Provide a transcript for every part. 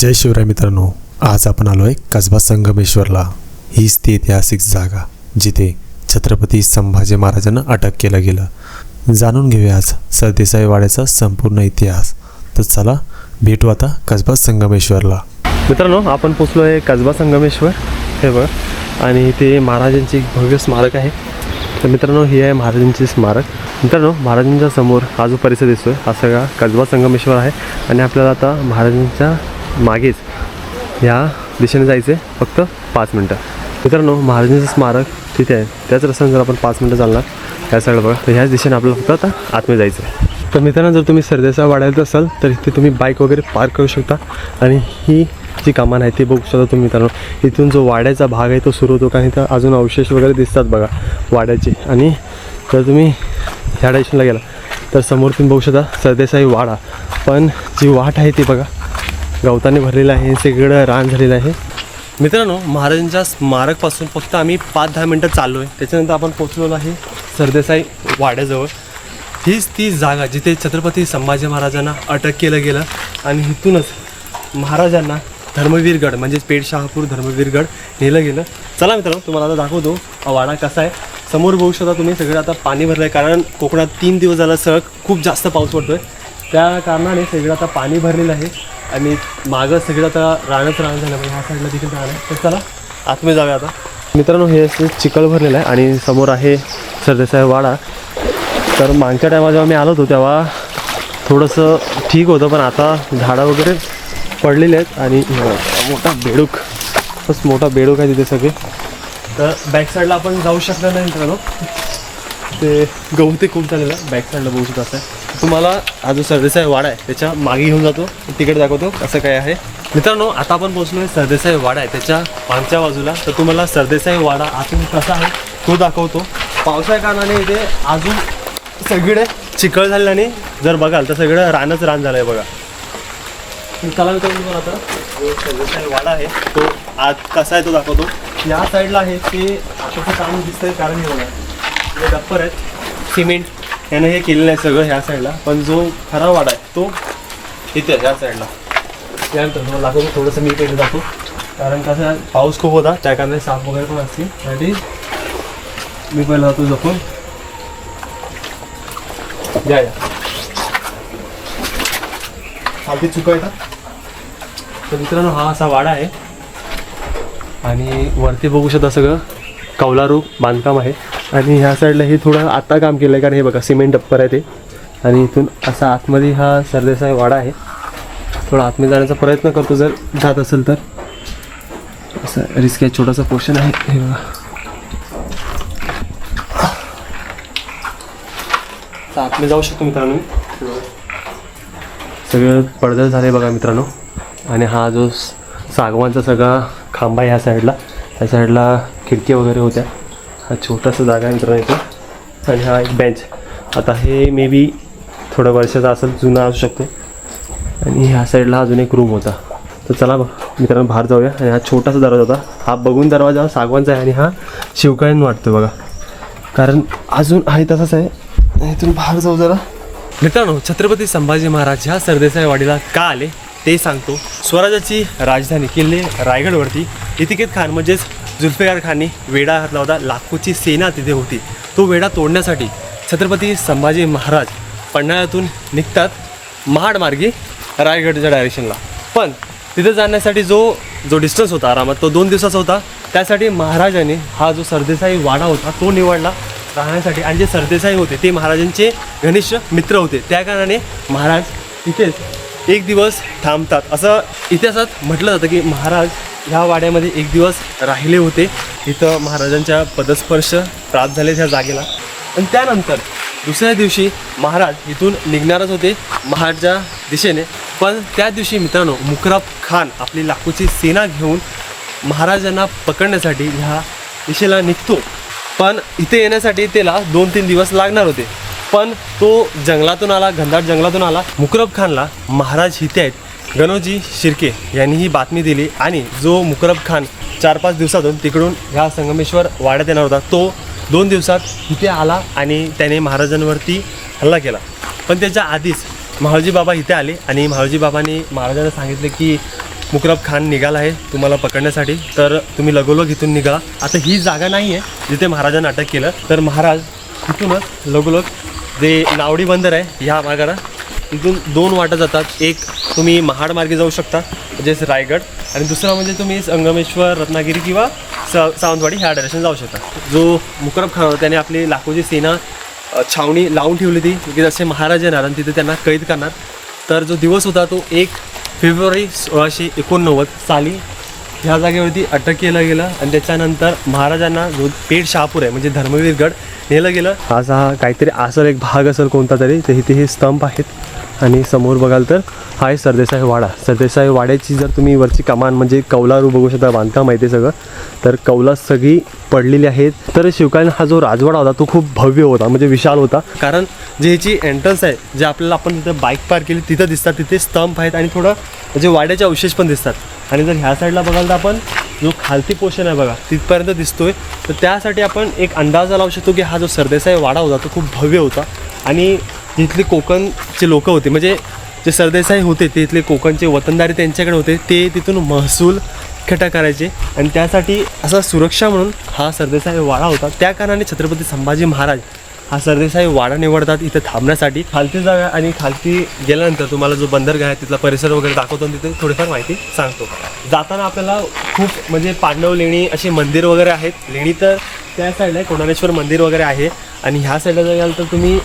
जय शिवराय मित्रांनो आज आपण आलो आहे कसबा संगमेश्वरला. हीच ती ऐतिहासिक जागा जिथे छत्रपती संभाजी महाराजांना अटक केलं गेलं. जाणून घेऊया आज सरदेसाई वाड्याचा संपूर्ण इतिहास. तर चला भेटू आता कसबा संगमेश्वरला. मित्रांनो आपण पोचलो आहे कसबा संगमेश्वर हे बघ. आणि ते महाराजांचे एक भव्य स्मारक आहे. तर मित्रांनो हे आहे महाराजांचे स्मारक. मित्रांनो महाराजांच्या समोर हा जो परिसर दिसतोय हा सगळा कसबा संगमेश्वर आहे. आणि आपल्याला आता महाराजांच्या मागेच. ह्या दिशेने जायचं आहे फक्त पाच मिनटं. मित्रांनो महाराजांचं स्मारक तिथे आहे. त्याच रस्त्याने जर आपण पाच मिनटं चालणार त्या साईड बघा तर ह्याच दिशेने आपल्याला फक्त आता आतमध्ये जायचं आहे तर मित्रांनो जर तुम्ही सरदेसा वाढायचं असाल तर इथे तुम्ही बाईक वगैरे पार्क करू शकता. आणि ही जी कमान आहे ती बघू शकता तुम्ही मित्रांनो. इथून जो वाड्याचा भाग आहे तो सुरू होतो कारण इथं अजून अवशेष वगैरे दिसतात बघा वाड्याचे. आणि जर तुम्ही ह्या डायरेक्शनला गेला तर समोर तुम्ही बघू शकता सरदेसाई वाडा. पण जी वाट आहे ती बघा गवताने भरलेलं आहे सगळं रान झालेलं आहे. मित्रांनो महाराजांच्या स्मारकपासून फक्त आम्ही पाच दहा मिनटं चाललो आहे त्याच्यानंतर आपण पोचलेलो आहे सरदेसाई वाड्याजवळ. हीच ती जागा जिथे छत्रपती संभाजी महाराजांना अटक केलं गेलं आणि इथूनच महाराजांना धर्मवीरगड म्हणजेच पेठशहापूर धर्मवीरगड नेलं गेलं. चला मित्रांनो तुम्हाला आता दाखवतो वाडा कसा आहे. समोर बघू शकता तुम्ही सगळं आता पाणी भरलं आहे कारण कोकणात तीन दिवस झाला सळ खूप जास्त पाऊस पडतो आहे त्या कारणाने सगळं आता पाणी भरलेलं आहे. आणि मागं सगळं आता रानच रान झालं म्हणजे ह्या साईडला देखील रान आहे. तर चला आतमध्ये जाऊया आता. मित्रांनो हे असं चिखल भरलेलं आहे आणि समोर आहे सरदेसाहेब वाडा. तर मागच्या टायमा जेव्हा मी आलो होतो तेव्हा थोडंसं ठीक होतं पण आता झाडं वगैरे पडलेले आहेत आणि मोठा बेडूक. बस मोठा बेडूक आहे तिथे सगळे. तर बॅक साईडला आपण जाऊ शकणार नाही मित्रांनो. ते गवते खूप झालेलं बॅक साईडला बघू शकता असं आहे. तुम्हाला हा जो सरदेसाई वाडा आहे त्याच्यामागे घेऊन जातो. तिकडे दाखवतो असं काय आहे. मित्रांनो आता आपण पोहोचलो आहे सरदेसाई वाडा आहे त्याच्या मागच्या बाजूला. तर तुम्हाला सरदेसाई वाडा आतून कसा आहे तो दाखवतो. पावसाळ्या कारणाने इथे अजून सगळे चिखळ झाल्याने जर बघाल तर सगळं रानच रान झालं आहे बघा चला मी तुम्हाला आता जो सरदेसाई वाडा आहे तो आत कसा आहे तो दाखवतो. या साईडला आहे ते आताचं काम दिसतंय कारण हे बघा जे डप्पर आहेत. सिमेंट यानं हे केलेलं आहे सगळं ह्या साईडला पण जो खरा वाडा आहे तो इथे ह्या साईडला त्यानंतर तुम्हाला थोडंसं मी पहिले जातो कारण कसं पाऊस खूप होता त्या कारणाने साप वगैरे पण असतील. आणि मी पहिला जातो जपून या या. चालती चुका येतात तर मित्रांनो हा असा वाडा आहे. आणि वरती बघू शकता सगळं कौलारू बांधकाम आहे. आणि ह्या साईडला हे थोडं आत्ता काम केलं आहे कारण हे बघा सिमेंट डप्पर आहे ते. आणि इथून असा आतमध्ये हा सरदेसाई वाडा आहे. थोडा आतमध्ये जाण्याचा प्रयत्न करतो जर जात असेल तर. असं रिस्क आहे छोटासा पोर्शन आहे. हे बघा. आतमध्ये जाऊ शकतो मित्रांनो. सगळं पडदळ झाले बघा मित्रांनो. आणि हा जो सागवानचा सगळा खांबा आहे ह्या साईडला. त्या साईडला खिडकी वगैरे होत्या. हा छोटासा जागा आहे मित्रांनो आणि हा एक बेंच आता हे मे बी थोड्या वर्षाचा असेल जुना असू शकतो. आणि ह्या साईडला अजून एक रूम होता. तर चला मित्रांनो बाहेर जाऊया. आणि हा छोटासा दरवाजा होता. हा बघून दरवाजा सागवानचा आहे आणि हा शिवकाळीन वाटतो बघा. कारण अजून आहे तसाच आहे. आणि इथून बाहेर जाऊ जरा. मित्रांनो छत्रपती संभाजी महाराज ह्या सरदेसाई वाडीला का आले ते सांगतो. स्वराज्याची राजधानी किल्ले रायगडवरती. इतिकेत खान म्हणजेच जुल्फिकार खानने वेढा घातला होता. लाखोची सेना तिथे होती. तो वेढा तोडण्यासाठी छत्रपती संभाजी महाराज पन्हाळ्यातून निघतात महाडमार्गे रायगडच्या डायरेक्शनला पण तिथे जाण्यासाठी जो जो डिस्टन्स होता आरामात तो दोन दिवसाचा होता. त्यासाठी महाराजाने हा जो सरदेसाई वाडा होता तो निवडला राहण्यासाठी. आणि जे सरदेसाई होते ते महाराजांचे घनिष्ठ मित्र होते. त्या कारणाने महाराज तिथेच एक दिवस थांबतात. असं इतिहासात म्हटलं जातं की महाराज ह्या वाड्यामध्ये एक दिवस राहिले होते. इथं महाराजांच्या पदस्पर्श प्राप्त झाले त्या जागेला. आणि त्यानंतर दुसऱ्या दिवशी महाराज इथून निघणारच होते महाराजच्या दिशेने. पण त्या दिवशी मित्रांनो मुकराब खान आपली लाखोची सेना घेऊन महाराजांना पकडण्यासाठी ह्या दिशेला निघतो. पण इथे येण्यासाठी त्याला दोन तीन दिवस लागणार होते. पण तो जंगलातून आला घनदाट जंगलातून आला. मुकरब खानला महाराज इथे आहेत. गणोजी शिर्के यांनी ही बातमी दिली आणि जो मुकरब खान चार पाच दिवसातून तिकडून ह्या संगमेश्वर वाड्यात येणार होता तो दोन दिवसात इथे आला आणि त्याने महाराजांवरती हल्ला केला. पण त्याच्या आधीच महावजी बाबा इथे आले आणि महावजी बाबांनी महाराजांना सांगितले की मुकरब खान निघाला आहे तुम्हाला पकडण्यासाठी. तर तुम्ही लगोलग इथून निघा. आता ही जागा नाही आहे जिथे महाराजांना अटक केलं. तर महाराज इथूनच लगोलग जे नावडी बंदर आहे ह्या मार्गाला इथून दोन वाटा जातात. एक तुम्ही महाड मार्गे जाऊ शकता म्हणजेच रायगड आणि दुसरा म्हणजे तुम्ही संगमेश्वर रत्नागिरी किंवा सा सावंतवाडी ह्या डायरेक्शन जाऊ शकता. जो मुकरब खान होता त्याने आपली लाखोची सेना छावणी लावून ठेवली होती की जसे महाराज येणार आणि तिथे त्यांना कैद करणार. तर जो दिवस होता तो एक फेब्रुवारी सोळाशे एकोणनव्वद साली ह्या जागेवरती अटक केलं गेलं आणि त्याच्यानंतर महाराजांना जो पेठ शहापूर आहे म्हणजे धर्मवीरगड नेलं गेलं. असा हा काहीतरी असेल एक भाग असेल कोणता तरी तर इथे हे स्तंभ आहेत. आणि समोर बघाल तर हा आहे सरदेसाई वाडा. सरदेसाई वाड्याची जर तुम्ही वरची कमान म्हणजे कौलारू बघू शकता बांधकाम आहे ते सगळं. तर कौला सगळी पडलेली आहेत. तर शिवकालीन हा जो राजवाडा होता तो खूप भव्य होता म्हणजे विशाल होता. कारण जे ह्याची एंट्रन्स आहे जे आपल्याला आपण तिथं बाईक पार्क केली तिथं दिसतात तिथे स्तंभ आहेत आणि थोडं म्हणजे वाड्याचे अवशेष पण दिसतात. आणि जर ह्या साईडला बघाल तर आपण जो खालती पोषण आहे बघा तिथपर्यंत दिसतोय. तर त्यासाठी आपण एक अंदाजा लावू शकतो की हा जो सरदेसाई वाडा होता तो खूप भव्य होता. आणि जिथले कोकणचे लोक होते. म्हणजे जे सरदेसाई होते तिथले कोकणचे वतनदारी त्यांच्याकडे होते. ते तिथून महसूल इकट्ठा करायचे. आणि त्यासाठी असा सुरक्षा म्हणून हा सरदेसाई वाडा होता. त्या कारणाने छत्रपती संभाजी महाराज हा सरदेसाई वाडा निवडतात इथं थांबण्यासाठी. खालती जाऊया आणि खालती गेल्यानंतर तुम्हाला जो बंदरगाह आहे तिथला परिसर वगैरे दाखवतो आणि तिथे थोडीफार माहिती सांगतो. जाताना आपल्याला खूप म्हणजे पांडव लेणी असे मंदिर वगैरे आहेत. लेणी तर त्या साईडला आहे कोणारेश्वर मंदिर वगैरे आहे. आणि ह्या साईडला जर गेलं तर तुम्ही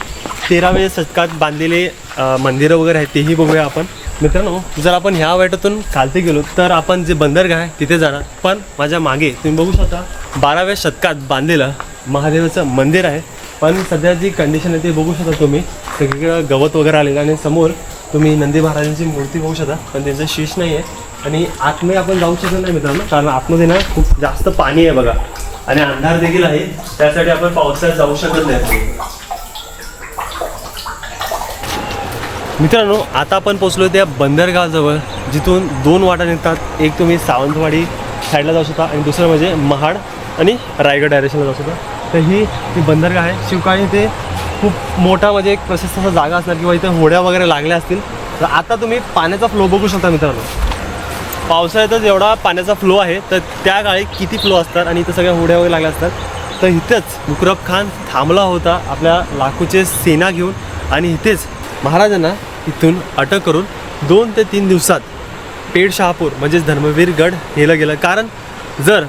तेराव्या शतकात बांधलेले मंदिरं वगैरे आहेत तेही बघूया आपण. मित्रांनो जर आपण ह्या वाटातून खालती गेलो तर आपण जे बंदरगाह आहे तिथे जाणार. पण माझ्या मागे तुम्ही बघू शकता बाराव्या शतकात बांधलेलं महादेवाचं मंदिर आहे. पण सध्या जी कंडिशन आहे ते बघू शकता तुम्ही. सगळीकडं गवत वगैरे आलेलं आणि समोर तुम्ही नंदी महाराजांची मूर्ती बघू शकता पण त्यांचं शीश नाही आहे. आणि आतमध्ये आपण जाऊ शकत नाही मित्रांनो कारण आतमध्ये ना खूप जास्त पाणी आहे बघा. आणि अंधार देखील आहे त्यासाठी आपण पावसाळ्यात जाऊ शकत नाही. मित्रांनो आता आपण पोचलो त्या बंदरगावजवळ जिथून दोन वाटा निघतात. एक तुम्ही सावंतवाडी साईडला जाऊ शकता आणि दुसरं म्हणजे महाड आणि रायगड डायरेक्शनला जाऊ शकता. तर ही ती बंदरगाह आहे. शिवकाळी ते खूप मोठा म्हणजे एक प्रशस्त असा जागा असणार किंवा इथे होड्या वगैरे लागल्या असतील. तर आता तुम्ही पाण्याचा फ्लो बघू शकता मित्रांनो. पावसाळ्यातच एवढा पाण्याचा फ्लो आहे तर त्या काळी किती फ्लो असतात आणि इथं सगळ्या होड्या वगैरे लागल्या असतात. तर इथेच मुकरब खान थांबला होता आपल्या लाखोचे सेना घेऊन आणि इथेच महाराजांना इथून अटक करून दोन ते तीन दिवसात पेड शहापूर म्हणजेच धर्मवीर गड नेलं गेलं. कारण जर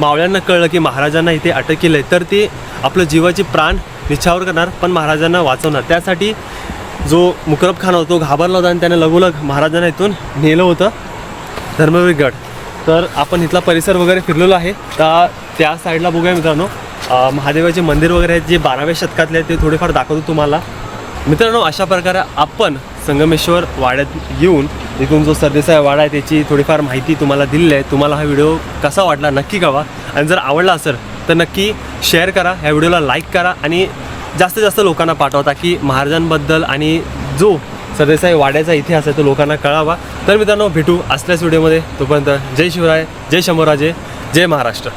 मावळ्यांना कळलं की महाराजांना इथे अटक केलं आहे तर ते आपलं जीवाची प्राण निछावर करणार पण महाराजांना वाचवणार. त्यासाठी जो मुकरब खान होता तो घाबरला होता आणि त्याने लगोलग महाराजांना इथून नेलं होतं धर्मवीर गड. तर आपण इथला परिसर वगैरे फिरलेलो आहे. तर त्या साईडला बघूया मित्रांनो. महादेवाचे मंदिर वगैरे आहेत जे बाराव्या शतकातले आहेत ते थोडेफार दाखवतो तुम्हाला. मित्रांनो अशा प्रकारे आपण संगमेश्वर वाड्यात येऊन इथून जो सरदेसाई वाडा आहे त्याची थोडीफार माहिती तुम्हाला दिलेली आहे. तुम्हाला हा व्हिडिओ कसा वाटला नक्की कळवा. आणि जर आवडला असेल तर नक्की शेअर करा ह्या व्हिडिओला लाईक करा आणि जास्तीत जास्त लोकांना पाठवता की महाराजांबद्दल आणि जो सरदेसाई वाड्याचा इतिहास आहे तो लोकांना कळावा. तर मित्रांनो भेटू असल्याच व्हिडिओमध्ये तोपर्यंत जय शिवराय जय शंभराजे जय महाराष्ट्र.